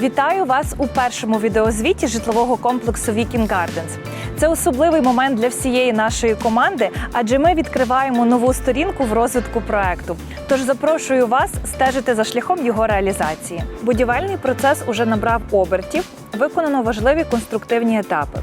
Вітаю вас у першому відеозвіті житлового комплексу Viking Gardens. Це особливий момент для всієї нашої команди, адже ми відкриваємо нову сторінку в розвитку проекту. Тож запрошую вас стежити за шляхом його реалізації. Будівельний процес уже набрав обертів, виконано важливі конструктивні етапи.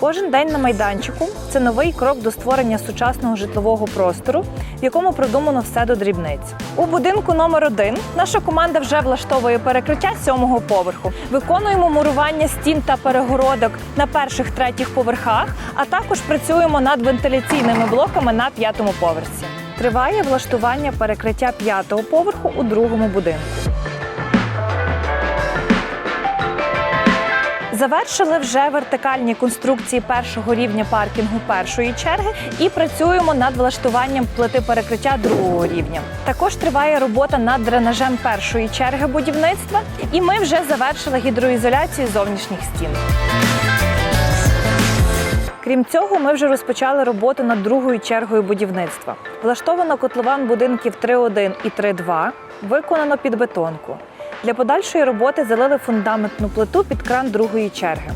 Кожен день на майданчику це новий крок до створення сучасного житлового простору, в якому продумано все до дрібниць. У будинку номер 1 наша команда вже влаштовує перекриття сьомого поверху. Виконуємо мурування стін та перегородок на перших третіх поверхах, а також працюємо над вентиляційними блоками на п'ятому поверсі. Триває влаштування перекриття п'ятого поверху у другому будинку. Завершили вже вертикальні конструкції першого рівня паркінгу першої черги і працюємо над влаштуванням плити перекриття другого рівня. Також триває робота над дренажем першої черги будівництва, і ми вже завершили гідроізоляцію зовнішніх стін. Крім цього, ми вже розпочали роботу над другою чергою будівництва. Влаштовано котлован будинків 3.1 і 3.2, виконано підбетонку. Для подальшої роботи залили фундаментну плиту під кран другої черги.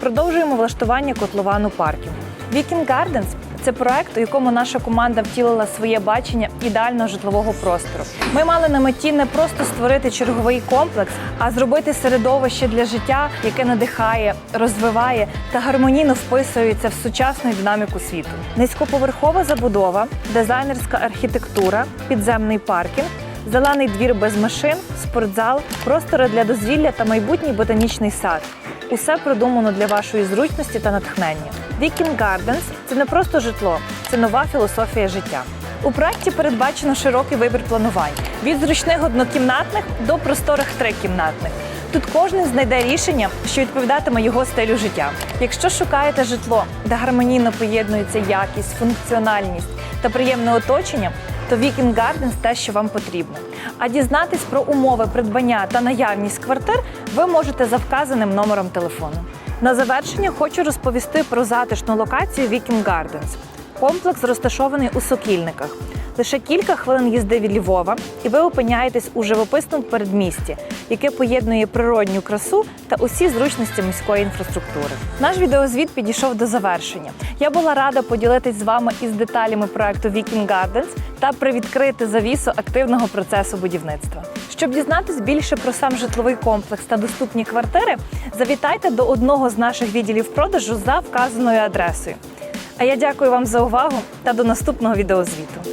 Продовжуємо влаштування котловану парків. Viking Gardens – це проект, у якому наша команда втілила своє бачення ідеального житлового простору. Ми мали на меті не просто створити черговий комплекс, а зробити середовище для життя, яке надихає, розвиває та гармонійно вписується в сучасну динаміку світу. Низькоповерхова забудова, дизайнерська архітектура, підземний паркінг. Зелений двір без машин, спортзал, простори для дозвілля та майбутній ботанічний сад. Усе продумано для вашої зручності та натхнення. Viking Gardens – це не просто житло, це нова філософія життя. У проєкті передбачено широкий вибір планувань від зручних однокімнатних до просторих трикімнатних. Тут кожен знайде рішення, що відповідатиме його стилю життя. Якщо шукаєте житло, де гармонійно поєднується якість, функціональність та приємне оточення, то Viking Gardens – те, що вам потрібно. А дізнатись про умови придбання та наявність квартир ви можете за вказаним номером телефону. На завершення хочу розповісти про затишну локацію Viking Gardens. Комплекс розташований у Сокільниках. Лише кілька хвилин їзди від Львова, і ви опиняєтесь у живописному передмісті, яке поєднує природню красу та усі зручності міської інфраструктури. Наш відеозвіт підійшов до завершення. Я була рада поділитись з вами із деталями проекту Viking Gardens та привідкрити завісу активного процесу будівництва. Щоб дізнатись більше про сам житловий комплекс та доступні квартири, завітайте до одного з наших відділів продажу за вказаною адресою. А я дякую вам за увагу та до наступного відеозвіту.